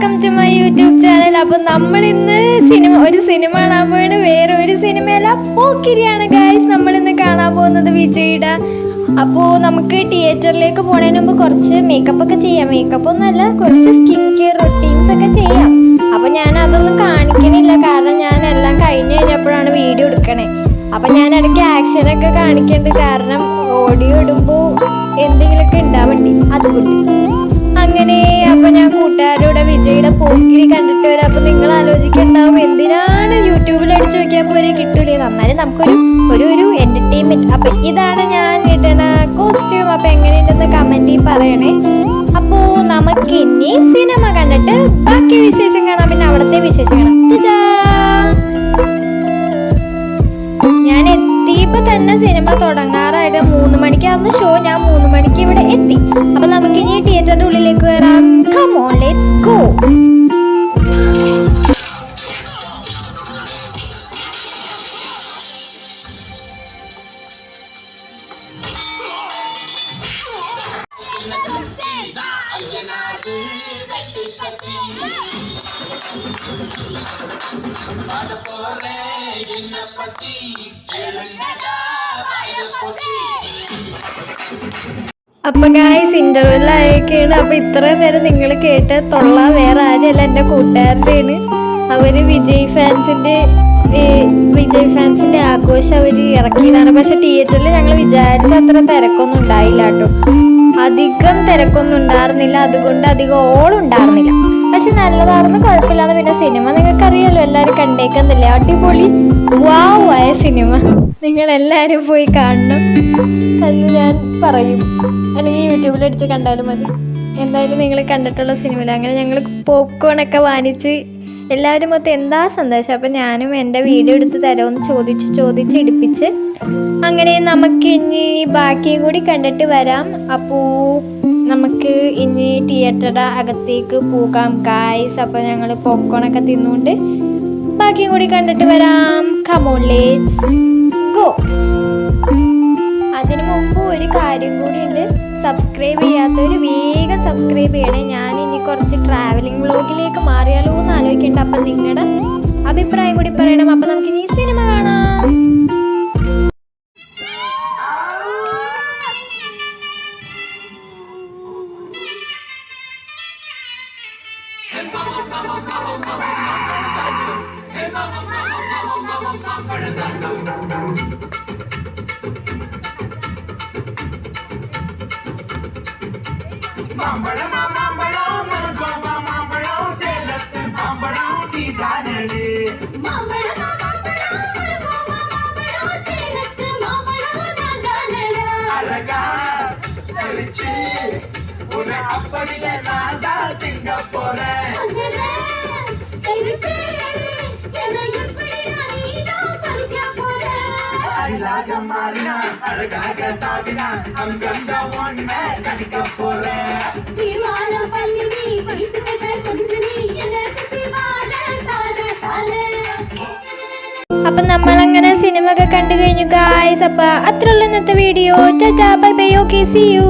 Welcome to my YouTube channel. അപ്പൊ നമ്മൾ ഇന്ന് സിനിമ ഒരു സിനിമ കാണാൻ പോയാണ് വേറെ ഒരു സിനിമയല്ല പോക്കിരിയാണ് ഗൈസ്. നമ്മൾ ഇന്ന് കാണാൻ പോകുന്നത് വിജയുടെ. അപ്പോൾ നമുക്ക് തിയേറ്ററിലേക്ക് പോണതിന് മുമ്പ് കുറച്ച് മേക്കപ്പ് ഒക്കെ ചെയ്യാം. മേക്കപ്പ് ഒന്നല്ല കുറച്ച് സ്കിൻ കെയർ റൊട്ടീൻസ് ഒക്കെ ചെയ്യാം. അപ്പൊ ഞാൻ അതൊന്നും കാണിക്കണില്ല. കാരണം ഞാൻ എല്ലാം കഴിഞ്ഞ് കഴിഞ്ഞപ്പോഴാണ് വീഡിയോ എടുക്കണേ. അപ്പൊ ഞാൻ ഇടയ്ക്ക് ആക്ഷൻ ഒക്കെ കാണിക്കേണ്ടത് കാരണം ഓഡിയോ ഇടുമ്പോ എന്തെങ്കിലുമൊക്കെ ഉണ്ടാവണ്ടി. അതുകൊണ്ട്. പോക്കിരി കണ്ടിട്ട് വരാം. അപ്പൊ നിങ്ങൾ ആലോചിക്കുന്നുണ്ടാവും എന്തിനാണ് യൂട്യൂബിൽ അടിച്ചു നോക്കിയാൽ പോലെ കിട്ടൂലേ? എന്നാലും നമുക്കൊരു ഒരു ഒരു എന്റർടൈൻമെന്റ് അപ്പൊ ഇതാണ് ഞാൻ ഇടണ കോസ്റ്റ്യൂം അപ്പൊ എങ്ങനെയുണ്ടെന്ന് കമന്റിൽ പറയണേ. അപ്പോ നമുക്ക് ഇനി സിനിമ കണ്ടിട്ട് ബാക്കി വിശേഷം കാണാം. പിന്നെ അവിടുത്തെ വിശേഷം കാണാം. ഞാൻ എത്തിയപ്പോ തന്നെ സിനിമ തുടങ്ങാറായിട്ട് മൂന്ന് മണിക്കായിരുന്നു ഷോ ഞാൻ മൂന്ന് മണിക്ക് ഇവിടെ എത്തി. അപ്പൊ നമുക്ക് ഇനി തിയേറ്ററിന്റെ ഉള്ളിലേക്ക് വരാം. ഓൺ ലെറ്റ്സ് ഗോ അപ്പൊ ഗായ്സ് ഇന്റർവെല്ലായൊക്കെയാണ് അപ്പൊ ഇത്രയും നേരം നിങ്ങൾ കേട്ട തൊള്ള വേറെ ആരുമല്ല എന്റെ കൂട്ടുകാരുടെയാണ്. അവർ വിജയ് ഫാൻസിന്റെ ഈ വിജയ് ഫാൻസിന്റെ ആഘോഷം അവർ ഇറക്കിയതാണ്. പക്ഷെ തിയേറ്ററിൽ ഞങ്ങൾ വിചാരിച്ച അത്ര തിരക്കൊന്നും ഉണ്ടായില്ല കേട്ടോ. അധികം തിരക്കൊന്നും ഉണ്ടായിരുന്നില്ല. അതുകൊണ്ട് അധികം ഓൾ ഉണ്ടായിരുന്നില്ല. പക്ഷെ നല്ലതായിരുന്നു കുഴപ്പമില്ലാതെ. പിന്നെ സിനിമ നിങ്ങൾക്ക് അറിയാലോ എല്ലാവരും കണ്ടേക്കുന്നില്ലേ? അടിപൊളി വാവ് ആയ സിനിമ. നിങ്ങൾ എല്ലാവരും പോയി കാണണം എന്ന് ഞാൻ പറയും. അല്ലെങ്കിൽ യൂട്യൂബിൽ അടിച്ച് കണ്ടാലും മതി. എന്തായാലും നിങ്ങൾ കണ്ടിട്ടുള്ള സിനിമയിൽ അങ്ങനെ ഞങ്ങൾ പോപ്കോൺ ഒക്കെ വാങ്ങിച്ച് എല്ലാവരും മൊത്തം എന്താ സന്തോഷം? അപ്പം ഞാനും എന്റെ വീഡിയോ എടുത്ത് തരുമെന്ന് ചോദിച്ച് ചോദിച്ച് എടുപ്പിച്ച് അങ്ങനെ നമുക്ക് ഇനി ബാക്കിയും കൂടി കണ്ടിട്ട് വരാം. അപ്പോൾ നമുക്ക് ഇനി തിയേറ്ററുടെ അകത്തേക്ക് പോകാം ഗായ്സ് അപ്പോൾ ഞങ്ങൾ പോപ്കോണൊക്കെ തിന്നുകൊണ്ട് ബാക്കിയും കൂടി കണ്ടിട്ട് വരാം. കമോൺ ലേറ്റ്സ് ഗോ അതിനു മുമ്പ് ഒരു കാര്യം കൂടി ഉണ്ട് സബ്സ്ക്രൈബ് ചെയ്യാത്തവർ വേഗം സബ്സ്ക്രൈബ് ചെയ്യണേ. ഞാൻ ഇനി കുറച്ച് ട്രാവലിംഗ് വ്ലോഗിലേക്ക് മാറിയാലോ എന്ന് ആലോചിക്കേണ്ട. അപ്പം നിങ്ങളുടെ അഭിപ്രായം കൂടി പറയണം. അപ്പം നമുക്ക് ഇനി மாம்பழம் மாம்பழம் மல்கோவா மாம்பழம் சேலத்து மாம்பழம் நீ அப்படியே நான் தான் திங்க போறேன். அழகாக மாறினா அழகாக தாவினா அங்கங்க ஒன்ன கடிக்க போறேன் தீர்மானம் பண்ணி நீ வைத்து கட்ட கொஞ்சம் நீ என்ன சுத்தி வாழ தார தார അപ്പം നമ്മളങ്ങനെ സിനിമ ഒക്കെ കണ്ടു കഴിഞ്ഞു ഗായ്സ് അപ്പം അത്രയുള്ള ഇന്നത്തെ video tata bye bye okay see you